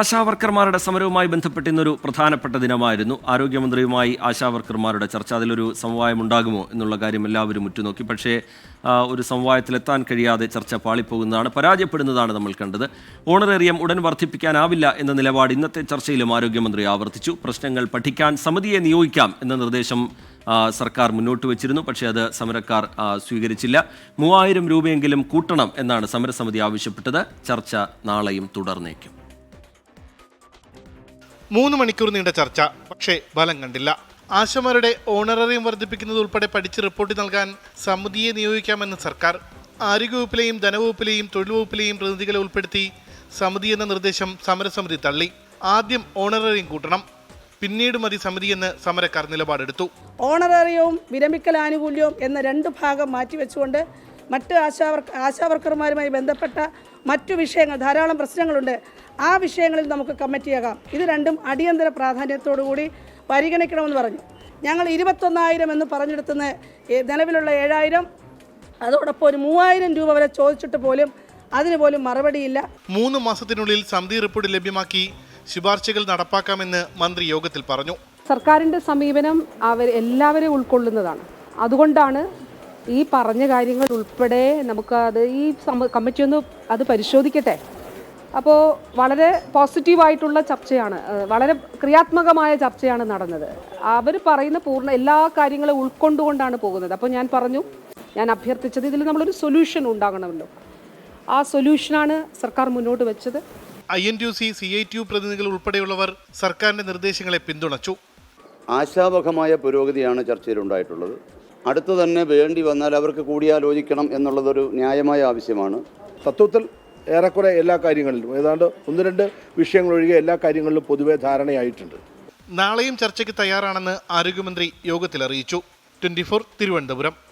ആശാവർക്കർമാരുടെ സമരവുമായി ബന്ധപ്പെട്ട് ഇന്നൊരു പ്രധാനപ്പെട്ട ദിനമായിരുന്നു. ആരോഗ്യമന്ത്രിയുമായി ആശാവർക്കർമാരുടെ ചർച്ച അതിലൊരു സമവായം ഉണ്ടാകുമോ എന്നുള്ള കാര്യം എല്ലാവരും ഉറ്റുനോക്കി. പക്ഷേ ഒരു സമവായത്തിലെത്താൻ കഴിയാതെ ചർച്ച പാളിപ്പോകുന്നതാണ് പരാജയപ്പെടുന്നതാണ് നമ്മൾ കണ്ടത്. ഓണറേറിയം ഉടൻ വർദ്ധിപ്പിക്കാനാവില്ല എന്ന നിലപാട് ഇന്നത്തെ ചർച്ചയിലും ആരോഗ്യമന്ത്രി ആവർത്തിച്ചു. പ്രശ്നങ്ങൾ പഠിക്കാൻ സമിതിയെ നിയോഗിക്കാം എന്ന നിർദ്ദേശം സർക്കാർ മുന്നോട്ട് വെച്ചിരുന്നു. പക്ഷേ അത് സമരക്കാർ സ്വീകരിച്ചില്ല. മൂവായിരം രൂപയെങ്കിലും കൂട്ടണം എന്നാണ് സമരസമിതി ആവശ്യപ്പെട്ടത്. ചർച്ച നാളെയും തുടർന്നേക്കും. മൂന്ന് മണിക്കൂർ നീണ്ട ചർച്ച. പക്ഷേ ഫലം കണ്ടില്ല. ആശമാരുടെ ഓണററിയം വർദ്ധിപ്പിക്കുന്നത് ഉൾപ്പെടെ പഠിച്ച് റിപ്പോർട്ട് നൽകാൻ സമിതിയെ നിയോഗിക്കാമെന്ന് സർക്കാർ. ആരോഗ്യവകുപ്പിലെയും ധനവകുപ്പിലെയും തൊഴിൽ വകുപ്പിലെയും പ്രതിനിധികളെ ഉൾപ്പെടുത്തി സമിതി എന്ന നിർദ്ദേശം സമരസമിതി തള്ളി. ആദ്യം ഓണററിയം കൂട്ടണം. പിന്നീട് മതി സമിതിയെന്ന് സമരക്കാർ നിലപാടെടുത്തു. ഓണറേറിയവും വിരമിക്കൽ ആനുകൂല്യവും എന്ന രണ്ട് ഭാഗം മാറ്റിവെച്ചുകൊണ്ട് മറ്റ് ആശാവർ ആശാവർക്കർമാരുമായി ബന്ധപ്പെട്ട മറ്റു വിഷയങ്ങൾ ധാരാളം പ്രശ്നങ്ങളുണ്ട്. ആ വിഷയങ്ങളിൽ നമുക്ക് കമ്മിറ്റിയാകാം ഇത് രണ്ടും അടിയന്തര പ്രാധാന്യത്തോടുകൂടി പരിഗണിക്കണമെന്ന് പറഞ്ഞു. ഞങ്ങൾ ഇരുപത്തൊന്നായിരം എന്ന് പറഞ്ഞെടുത്തുന്ന നിലവിലുള്ള ഏഴായിരം അതോടൊപ്പം ഒരു മൂവായിരം രൂപ വരെ ചോദിച്ചിട്ട് പോലും അതിന് പോലും മറുപടിയില്ല. മൂന്ന് മാസത്തിനുള്ളിൽ സമിതി റിപ്പോർട്ട് ലഭ്യമാക്കി ശുപാർശകൾ നടപ്പാക്കാമെന്ന് മന്ത്രി യോഗത്തിൽ പറഞ്ഞു. സർക്കാരിന്റെ സമീപനം അവർ എല്ലാവരെയും ഉൾക്കൊള്ളുന്നതാണ്. അതുകൊണ്ടാണ് ഈ പറഞ്ഞ കാര്യങ്ങൾ ഉൾപ്പെടെ നമുക്ക് അത് ഈ കമ്മിറ്റി ഒന്ന് അത് പരിശോധിക്കട്ടെ. അപ്പോൾ വളരെ പോസിറ്റീവായിട്ടുള്ള ചർച്ചയാണ് വളരെ ക്രിയാത്മകമായ ചർച്ചയാണ് നടന്നത്. അവർ പറയുന്ന പൂർണ എല്ലാ കാര്യങ്ങളും ഉൾക്കൊണ്ടുകൊണ്ടാണ് പോകുന്നത്. അപ്പോൾ ഞാൻ പറഞ്ഞു ഞാൻ അഭ്യർത്ഥിച്ചത് ഇതിൽ നമ്മളൊരു സൊല്യൂഷൻ ഉണ്ടാകണമല്ലോ. ആ സൊല്യൂഷനാണ് സർക്കാർ മുന്നോട്ട് വെച്ചത്. I N T C C I T U പ്രതിനിധികൾ ഉൾപ്പെടെയുള്ളവർ സർക്കാരിന്റെ നിർദ്ദേശങ്ങളെ പിന്തുണച്ചു. ആശാവഹമായ പുരോഗതിയാണ് ചർച്ചയിലുണ്ടായിട്ടുള്ളത്. അടുത്ത് തന്നെ വേണ്ടി വന്നാൽ അവർക്ക് കൂടിയാലോചിക്കണം എന്നുള്ളതൊരു ന്യായമായ ആവശ്യമാണ്. തത്വത്തിൽ ഏറെക്കുറെ എല്ലാ കാര്യങ്ങളിലും ഏതാണ്ട് ഒന്ന് രണ്ട് വിഷയങ്ങൾ ഒഴികെ എല്ലാ കാര്യങ്ങളിലും പൊതുവെ ധാരണയായിട്ടുണ്ട്. നാളെയും ചർച്ചയ്ക്ക് തയ്യാറാണെന്ന് ആരോഗ്യമന്ത്രി യോഗത്തിൽ അറിയിച്ചു. ട്വന്റി തിരുവനന്തപുരം.